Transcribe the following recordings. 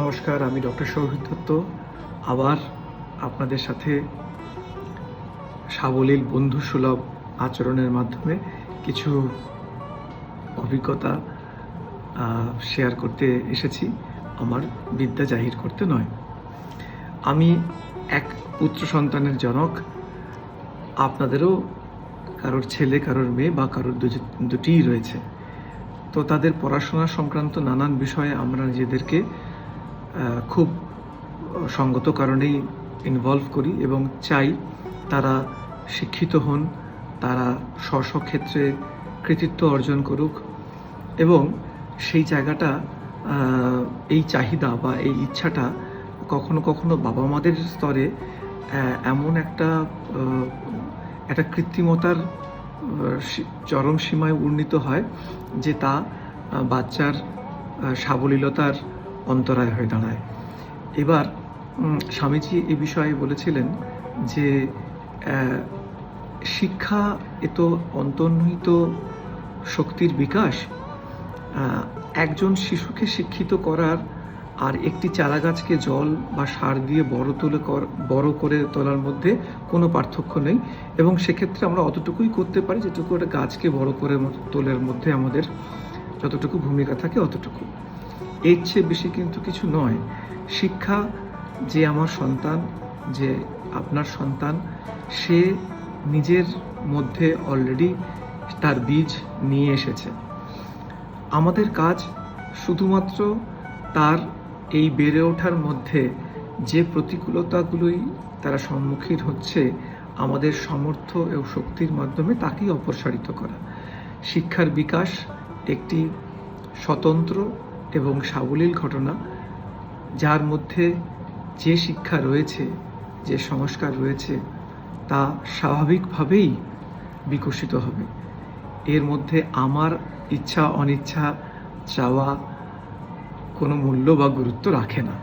নমস্কার, আমি ডক্টর সৌভিক দত্ত। আবার আপনাদের সাথে সাবলীল বন্ধুসুলভ আচরণের মাধ্যমে কিছু অভিজ্ঞতা শেয়ার করতে এসেছি, আমার বিদ্যা জাহির করতে নয়। আমি এক পুত্র সন্তানের জনক। আপনাদেরও কারোর ছেলে, কারোর মেয়ে বা কারোর দুটিই রয়েছে। তো তাদের পড়াশোনা সংক্রান্ত নানান বিষয়ে আমরা নিজেদেরকে খুব সঙ্গত কারণেই ইনভলভ করি এবং চাই তারা শিক্ষিত হন, তারা স্ব ক্ষেত্রে কৃতিত্ব অর্জন করুক এবং সেই জায়গাটা এই চাহিদা বা এই ইচ্ছাটা কখনো কখনো বাবা মাদের স্তরে এমন একটা একটা কৃত্রিমতার চরম সীমায় উন্নীত হয় যে তা বাচ্চার সাবলীলতার অন্তরায় হয়ে দাঁড়ায়। এবার স্বামীজি এ বিষয়ে বলেছিলেন যে শিক্ষা এ তো অন্তর্নিহিত শক্তির বিকাশ। একজন শিশুকে শিক্ষিত করার আর একটি চারা গাছকে জল বা সার দিয়ে বড় তুলে বড় করে তোলার মধ্যে কোনো পার্থক্য নেই এবং সেক্ষেত্রে আমরা অতটুকুই করতে পারি যেটুকু একটা গাছকে বড় করে তোলার মধ্যে আমাদের যতটুকু ভূমিকা থাকে অতটুকু। এর চেয়ে বেশি কিন্তু কিছু নয়। শিক্ষা যে আমার সন্তান, যে আপনার সন্তান, সে নিজের মধ্যে অলরেডি তার বীজ নিয়ে এসেছে। আমাদের কাজ শুধুমাত্র তার এই বেড়ে ওঠার মধ্যে যে প্রতিকূলতাগুলোই তারা সম্মুখীন হচ্ছে, আমাদের সামর্থ্য এবং শক্তির মাধ্যমে তাকেই অপসারিত করা। শিক্ষার বিকাশ একটি স্বতন্ত্র এবং সাবলীল ঘটনা, যার মধ্যে যে শিক্ষা রয়েছে, যে সংস্কার রয়েছে, তা স্বাভাবিকভাবেই বিকশিত হবে। এর মধ্যে আমার ইচ্ছা, অনিচ্ছা, চাওয়া কোনো মূল্য বা গুরুত্ব রাখে না।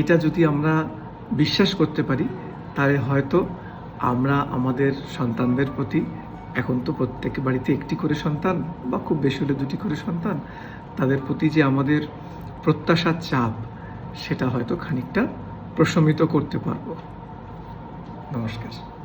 এটা যদি আমরা বিশ্বাস করতে পারি, তাহলে হয়তো আমরা আমাদের সন্তানদের প্রতি এখন তো প্রত্যেক বাড়িতে একটি করে সন্তান বা খুব বেশি হলে দুটি করে সন্তান, তাদের প্রতি যে আমাদের প্রত্যাশার চাপ, সেটা হয়তো খানিকটা প্রশমিত করতে পারব। নমস্কার।